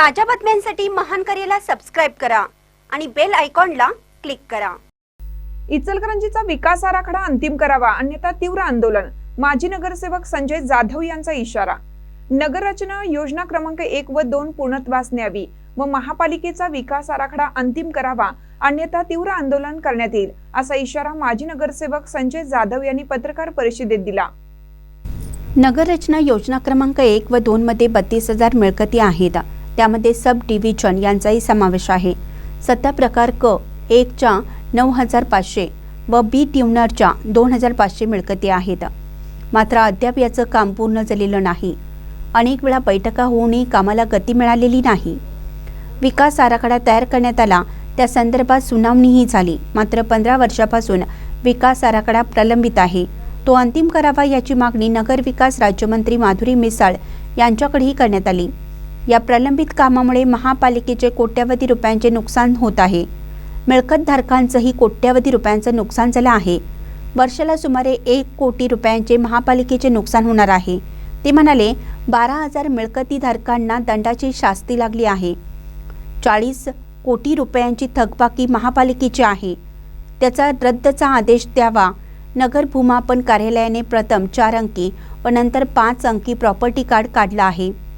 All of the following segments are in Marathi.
ताज्या बातम्यांसाठी महान करेला सबस्क्राईब करा आणि बेल आयकॉनला क्लिक करा. इचलकरंजीचा विकास आराखडा अंतिम करावा अन्यथा तीव्र आंदोलन. माजी नगरसेवक संजय जाधव यांचा इशारा. नगररचना योजना क्रमांक एक व दोन पूर्णत्वास न्यावी व महापालिकेचा विकास आराखडा अंतिम करावा अन्यथा तीव्र आंदोलन करण्यात येईल असा इशारा माजी नगरसेवक संजय जाधव यांनी पत्रकार परिषदेत दिला. नगररचना योजना क्रमांक एक व दोन मध्ये बत्तीस हजार मिळकती आहेत. त्यामध्ये सब डिव्हिजन यांचाही समावेश आहे. सत्ता प्रकार क एकच्या नऊ हजार पाचशे व बी ट्युनरच्या दोन हजार पाचशे मिळकती आहेत. मात्र अद्याप याचं काम पूर्ण झालेलं नाही. अनेक वेळा बैठका होऊनही कामाला गती मिळालेली नाही. विकास आराखडा तयार करण्यात आला. त्या संदर्भात सुनावणीही झाली. मात्र पंधरा वर्षापासून विकास आराखडा प्रलंबित आहे. तो अंतिम करावा याची मागणी नगर विकास राज्यमंत्री माधुरी मिसाळ यांच्याकडेही करण्यात आली. या प्रलंबित कामामुळे महापालिकेचे कोट्यवधी रुपयांचे नुकसान होत आहे. मिळकतधारकांचंही कोट्यवधी रुपयांचं नुकसान झालं आहे. वर्षाला सुमारे एक कोटी रुपयांचे महापालिकेचे नुकसान होणार आहे. ते म्हणाले बारा हजार मिळकतीधारकांना दंडाची शास्ती लागली आहे. चाळीस कोटी रुपयांची थकबाकी महापालिकेची आहे. त्याचा रद्दचा आदेश द्यावा. नगर भूमापन कार्यालयाने प्रथम चार अंकी व नंतर पाच अंकी प्रॉपर्टी कार्ड काढला आहे.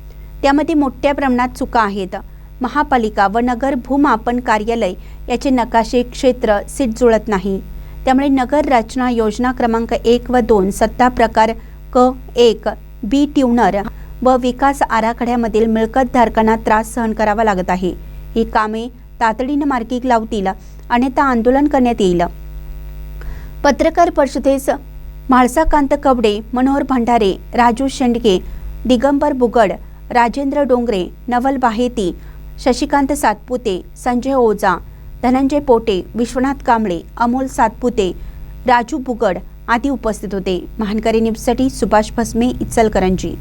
त्यामध्ये मोठ्या प्रमाणात चुका आहेत. महापालिका व नगर भूमापन कार्यालय याचे नकाशे क्षेत्र सीट जुळत नाही. त्यामुळे नगर रचना योजना क्रमांक एक व दोन सत्ता प्रकार क एक बी ट्युनर व विकास आराखड्यामधील मिळकतधारकांना त्रास सहन करावा लागत आहे. ही कामे तातडीनं मार्गी लावतील अन्यथा आंदोलन करण्यात येईल. पत्रकार परिषदेस म्हाळसाकांत कवडे मनोहर भंडारे राजू शेंडगे दिगंबर बुगड राजेंद्र डोंगरे नवल बाहेती शशिकांत सातपुते संजय ओझा धनंजय पोटे विश्वनाथ कांबळे अमोल सातपुते राजू बुगड आदी उपस्थित होते. महानकरी न्यूजसाठी सुभाष भस्मे इचलकरंजी.